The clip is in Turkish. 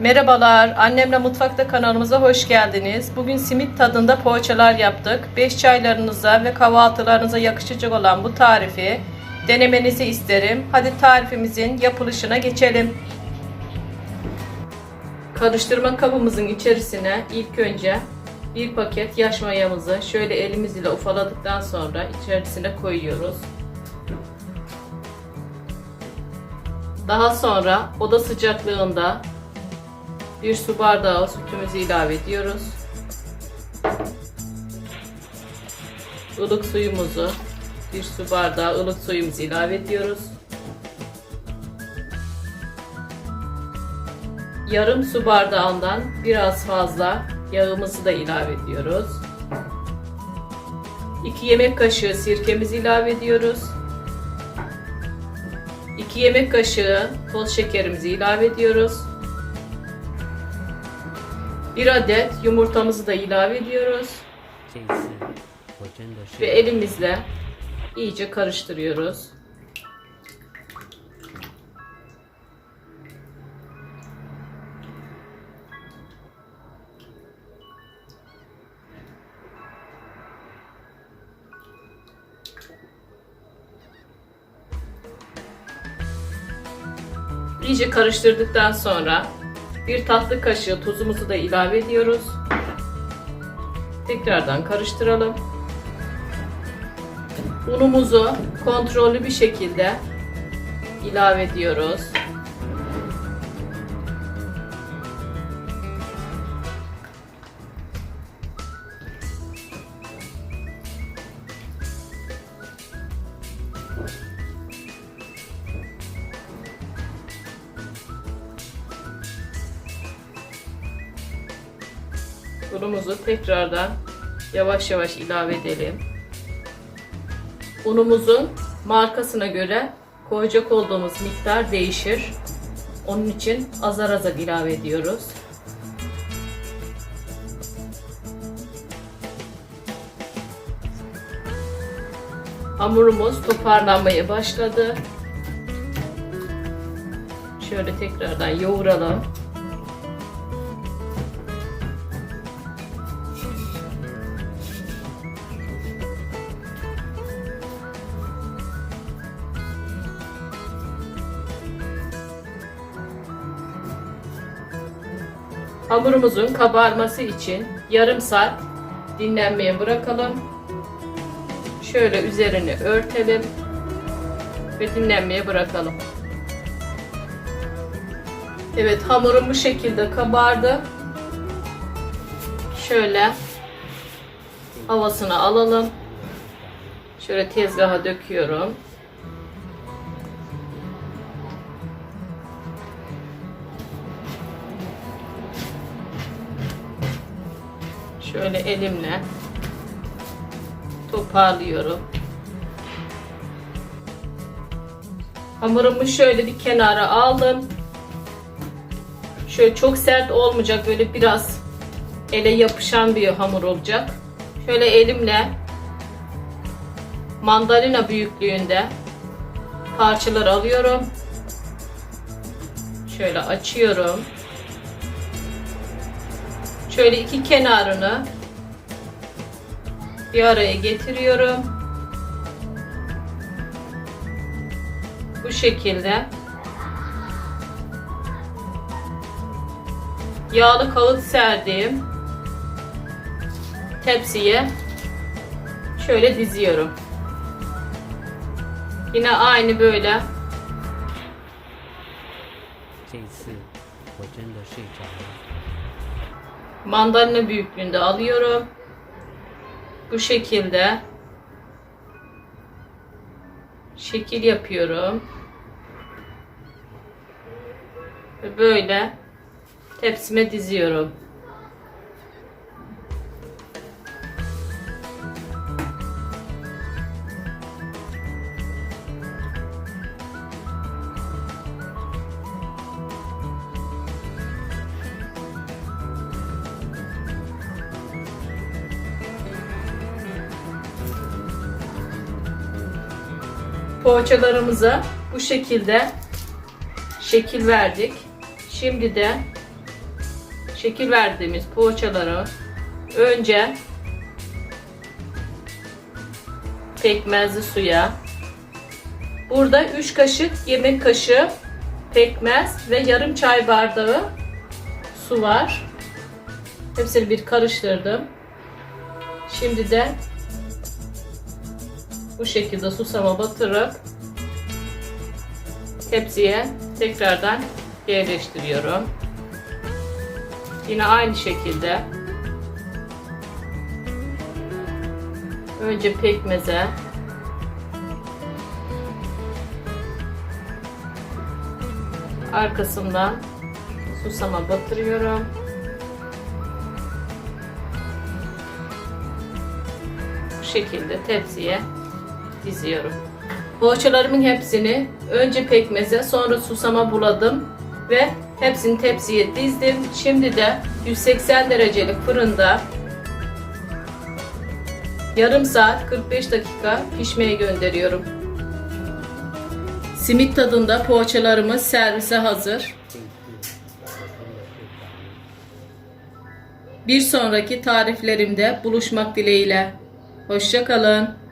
Merhabalar, Annemle Mutfakta kanalımıza hoş geldiniz. Bugün simit tadında poğaçalar yaptık. 5 çaylarınıza ve kahvaltılarınıza yakışacak olan bu tarifi denemenizi isterim. Hadi tarifimizin yapılışına geçelim. Karıştırma kabımızın içerisine ilk önce bir paket yaş mayamızı şöyle elimiz ile ufaladıktan sonra içerisine koyuyoruz. Daha sonra oda sıcaklığında bir su bardağı sütümüzü ilave ediyoruz. Ilık suyumuzu bir su bardağı ılık suyumuzu ilave ediyoruz. Yarım su bardağından biraz fazla yağımızı da ilave ediyoruz. 2 yemek kaşığı sirkemizi ilave ediyoruz. 2 yemek kaşığı toz şekerimizi ilave ediyoruz. Bir adet yumurtamızı da ilave ediyoruz. Ve elimizle iyice karıştırıyoruz. İyice karıştırdıktan sonra bir tatlı kaşığı tuzumuzu da ilave ediyoruz. Tekrardan karıştıralım. Unumuzu kontrollü bir şekilde ilave ediyoruz. Unumuzu tekrardan yavaş yavaş ilave edelim. Unumuzun markasına göre koyacak olduğumuz miktar değişir. Onun için azar azar ilave ediyoruz. Hamurumuz toparlanmaya başladı. Şöyle tekrardan yoğuralım. Hamurumuzun kabarması için yarım saat dinlenmeye bırakalım. Şöyle üzerini örtelim ve dinlenmeye bırakalım. Evet hamurum bu şekilde kabardı. Şöyle havasını alalım. Şöyle tezgaha döküyorum. Şöyle elimle toparlıyorum. Hamurumu şöyle bir kenara aldım. Şöyle çok sert olmayacak böyle biraz ele yapışan bir hamur olacak. Şöyle elimle mandalina büyüklüğünde parçalar alıyorum. Şöyle açıyorum. Şöyle iki kenarını bir araya getiriyorum. Bu şekilde. Yağlı kağıt serdiğim tepsiye şöyle diziyorum. Yine aynı böyle mandalina büyüklüğünde alıyorum. Bu şekilde şekil yapıyorum. Ve böyle tepsime diziyorum. Poğaçalarımıza bu şekilde şekil verdik. Şimdi de şekil verdiğimiz poğaçaları önce pekmezli suya burada 3 kaşık yemek kaşığı pekmez ve yarım çay bardağı su var. Hepsini bir karıştırdım. Şimdi de bu şekilde susama batırıp tepsiye tekrardan yerleştiriyorum. Yine aynı şekilde önce pekmeze arkasından susama batırıyorum. Bu şekilde tepsiye diziyorum. Poğaçalarımın hepsini önce pekmeze sonra susama buladım ve hepsini tepsiye dizdim. Şimdi de 180 derecelik fırında yarım saat 45 dakika pişmeye gönderiyorum. Simit tadında poğaçalarımız servise hazır. Bir sonraki tariflerimde buluşmak dileğiyle. Hoşçakalın.